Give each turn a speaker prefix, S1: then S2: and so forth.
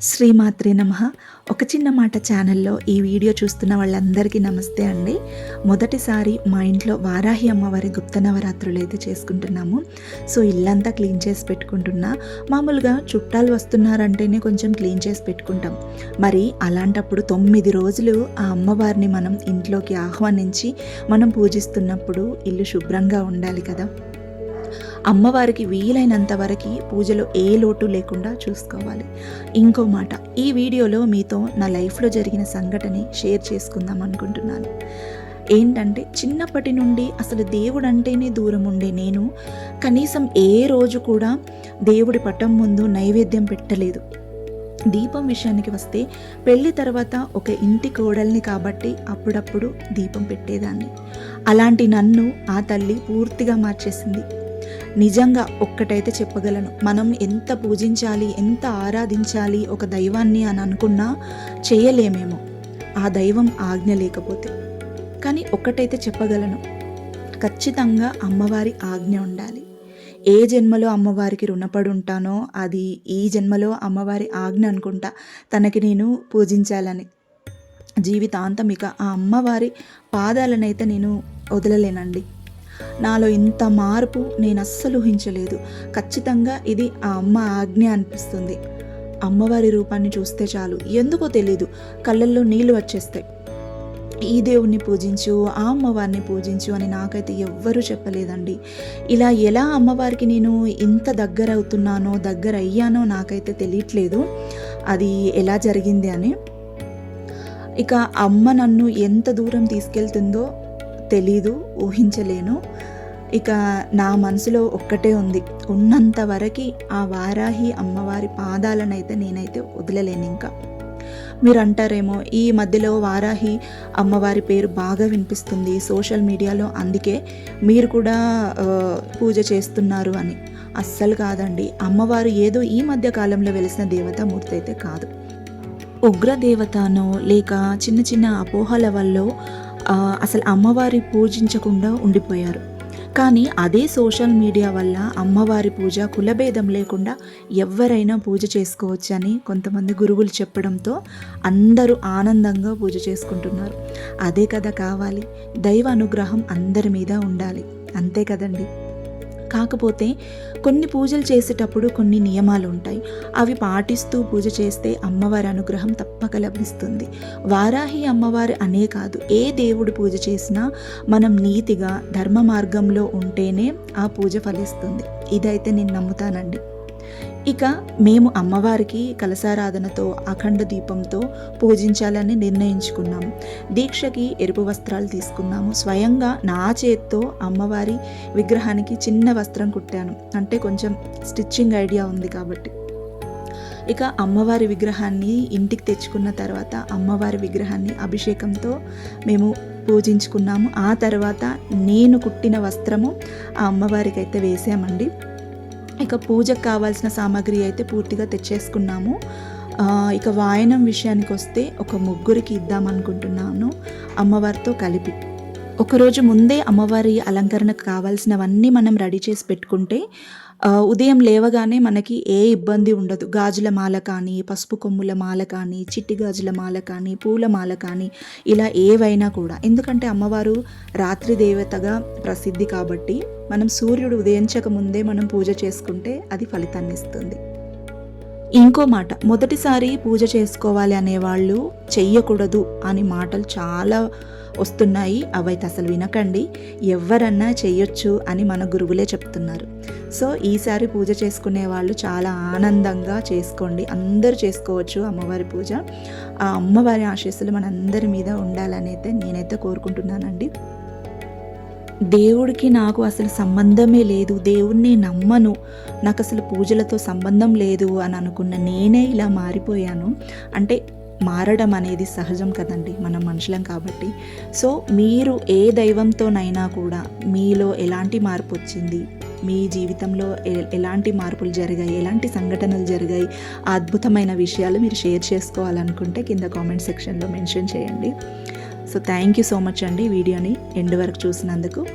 S1: శ్రీమాత్రి నమ. ఒక చిన్న మాట ఛానల్లో ఈ వీడియో చూస్తున్న వాళ్ళందరికీ నమస్తే అండి. మొదటిసారి మా ఇంట్లో వారాహి అమ్మవారి గుప్త నవరాత్రులు అయితే చేసుకుంటున్నాము. సో ఇల్లంతా క్లీన్ చేసి పెట్టుకుంటున్నా. మామూలుగా చుట్టాలు వస్తున్నారంటేనే కొంచెం క్లీన్ చేసి పెట్టుకుంటాం. మరి అలాంటప్పుడు తొమ్మిది రోజులు ఆ అమ్మవారిని మనం ఇంట్లోకి ఆహ్వానించి మనం పూజిస్తున్నప్పుడు ఇల్లు శుభ్రంగా ఉండాలి కదా. అమ్మవారికి వీలైనంత వరకు పూజలో ఏ లోటు లేకుండా చూసుకోవాలి. ఇంకో మాట ఈ వీడియోలో మీతో నా లైఫ్లో జరిగిన సంఘటన షేర్ చేసుకుందాం అనుకుంటున్నాను. ఏంటంటే చిన్నప్పటి నుండి అసలు దేవుడు అంటేనే దూరం ఉండే నేను కనీసం ఏ రోజు కూడా దేవుడి పటం ముందు నైవేద్యం పెట్టలేదు. దీపం విషయానికి వస్తే పెళ్ళి తర్వాత ఒక ఇంటి కోడల్ని కాబట్టి అప్పుడప్పుడు దీపం పెట్టేదాన్ని. అలాంటి నన్ను ఆ తల్లి పూర్తిగా మార్చేసింది. నిజంగా ఒక్కటైతే చెప్పగలను. మనం ఎంత పూజించాలి ఎంత ఆరాధించాలి ఒక దైవాన్ని అని అనుకున్నా చేయలేమేమో. ఆ దైవం ఆజ్ఞ లేకపోతే. కానీ ఒక్కటైతే చెప్పగలను. ఖచ్చితంగా అమ్మవారి ఆజ్ఞ ఉండాలి. ఏ జన్మలో అమ్మవారికి రుణపడి ఉంటానో అది ఈ జన్మలో అమ్మవారి ఆజ్ఞ అనుకుంటా తనకి నేను పూజించాలని. జీవితాంతం ఇక ఆ అమ్మవారి పాదాలనైతే నేను వదలలేనండి. నాలో ఇంత మార్పు నేను అస్సలు ఊహించలేదు. ఖచ్చితంగా ఇది ఆ అమ్మ ఆజ్ఞ అనిపిస్తుంది. అమ్మవారి రూపాన్ని చూస్తే చాలు. ఎందుకో తెలీదు. కళ్ళల్లో నీళ్ళు వచ్చేస్తాయి. ఈ దేవుణ్ణి పూజించు ఆ అమ్మవారిని పూజించు అని నాకైతే ఎవ్వరూ చెప్పలేదండి. ఇలా ఎలా అమ్మవారికి నేను ఇంత దగ్గర అవుతున్నానో దగ్గర అయ్యానో నాకైతే తెలియట్లేదు. అది ఎలా జరిగింది అని. ఇక అమ్మ నన్ను ఎంత దూరం తీసుకెళ్తుందో తెలీదు ఊహించలేను. ఇక నా మనసులో ఒక్కటే ఉంది. ఉన్నంత వరకు ఆ వారాహి అమ్మవారి పాదాలనైతే నేనైతే వదిలలేను ఇంకా. మీరు అంటారేమో ఈ మధ్యలో వారాహి అమ్మవారి పేరు బాగా వినిపిస్తుంది సోషల్ మీడియాలో అందుకే మీరు కూడా పూజ చేస్తున్నారు అని. అస్సలు కాదండి. అమ్మవారు ఏదో ఈ మధ్య కాలంలో వెలిసిన దేవతామూర్తి అయితే కాదు. ఉగ్ర దేవతనో లేక చిన్న చిన్న అపోహల వల్ల అసలు అమ్మవారి పూజించకుండా ఉండిపోయారు. కానీ అదే సోషల్ మీడియా వల్ల అమ్మవారి పూజ కులభేదం లేకుండా ఎవరైనా పూజ చేసుకోవచ్చని కొంతమంది గురువులు చెప్పడంతో అందరూ ఆనందంగా పూజ చేసుకుంటున్నారు. అదే కదా కావాలి. దైవ అనుగ్రహం అందరి మీద ఉండాలి. అంతే కదండి? కాకపోతే కొన్ని పూజలు చేసేటప్పుడు కొన్ని నియమాలు ఉంటాయి అవి పాటిస్తూ పూజ చేస్తే అమ్మవారి అనుగ్రహం తప్పక లభిస్తుంది. వారాహి అమ్మవారి అనే కాదు ఏ దేవుడు పూజ చేసినా మనం నీతిగా ధర్మ మార్గంలో ఉంటేనే ఆ పూజ ఫలిస్తుంది. ఇదైతే నేను నమ్ముతానండి. ఇక మేము అమ్మవారికి కలసారాధనతో అఖండ దీపంతో పూజించాలని నిర్ణయించుకున్నాము దీక్షకి ఎరుపు వస్త్రాలు తీసుకున్నాము. స్వయంగా నా చేత్తో అమ్మవారి విగ్రహానికి చిన్న వస్త్రం కుట్టాను. అంటే కొంచెం స్టిచ్చింగ్ ఐడియా ఉంది కాబట్టి. ఇక అమ్మవారి విగ్రహాన్ని ఇంటికి తెచ్చుకున్న తర్వాత అమ్మవారి విగ్రహాన్ని అభిషేకంతో మేము పూజించుకున్నాము. ఆ తర్వాత నేను కుట్టిన వస్త్రము ఆ అమ్మవారికి అయితే వేసామండి. ఇక పూజకు కావాల్సిన సామాగ్రి అయితే పూర్తిగా తెచ్చేసుకున్నాము. ఇక వాయనం విషయానికి వస్తే ఒక ముగ్గురికి ఇద్దాం అనుకుంటున్నాను. అమ్మవారితో కలిపి. ఒకరోజు ముందే అమ్మవారి అలంకరణకు కావాల్సినవన్నీ మనం రెడీ చేసి పెట్టుకుంటే ఉదయం లేవగానే మనకి ఏ ఇబ్బంది ఉండదు. గాజుల మాల కానీ పసుపు కొమ్ముల మాల కానీ చిట్టి గాజుల మాల కానీ పూల మాల కానీ ఇలా ఏవైనా కూడా. ఎందుకంటే అమ్మవారు రాత్రి దేవతగా ప్రసిద్ధి కాబట్టి మనం సూర్యుడు ఉదయించక ముందే మనం పూజ చేసుకుంటే అది ఫలితాన్ని ఇస్తుంది. ఇంకో మాట మొదటిసారి పూజ చేసుకోవాలి అనేవాళ్ళు చెయ్యకూడదు అని మాటలు చాలా వస్తున్నాయి అవైతే అసలు వినకండి ఎవరన్నా చెయ్యొచ్చు అని మన గురువులే చెప్తున్నారు. సో ఈసారి పూజ చేసుకునే వాళ్ళు చాలా ఆనందంగా చేసుకోండి. అందరూ చేసుకోవచ్చు అమ్మవారి పూజ. ఆ అమ్మవారి ఆశీస్సులు మనందరి మీద ఉండాలని అయితే నేనైతే కోరుకుంటున్నానండి. దేవుడికి నాకు అసలు సంబంధమే లేదు. దేవుణ్ణి నమ్మను. నాకు అసలు పూజలతో సంబంధం లేదు అని అనుకున్న నేనే ఇలా మారిపోయాను. అంటే మారడం అనేది సహజం కదండి మనం మనుషులం కాబట్టి. సో మీరు ఏ దైవంతోనైనా కూడా మీలో ఎలాంటి మార్పు వచ్చింది? మీ జీవితంలో ఎలాంటి మార్పులు జరిగాయి? ఎలాంటి సంఘటనలు జరిగాయి? అద్భుతమైన విషయాలు మీరు షేర్ చేసుకోవాలనుకుంటే కింద కామెంట్ సెక్షన్లో మెన్షన్ చేయండి. So thank you so much అండి వీడియోని ఎండ్ వరకు చూసినందుకు.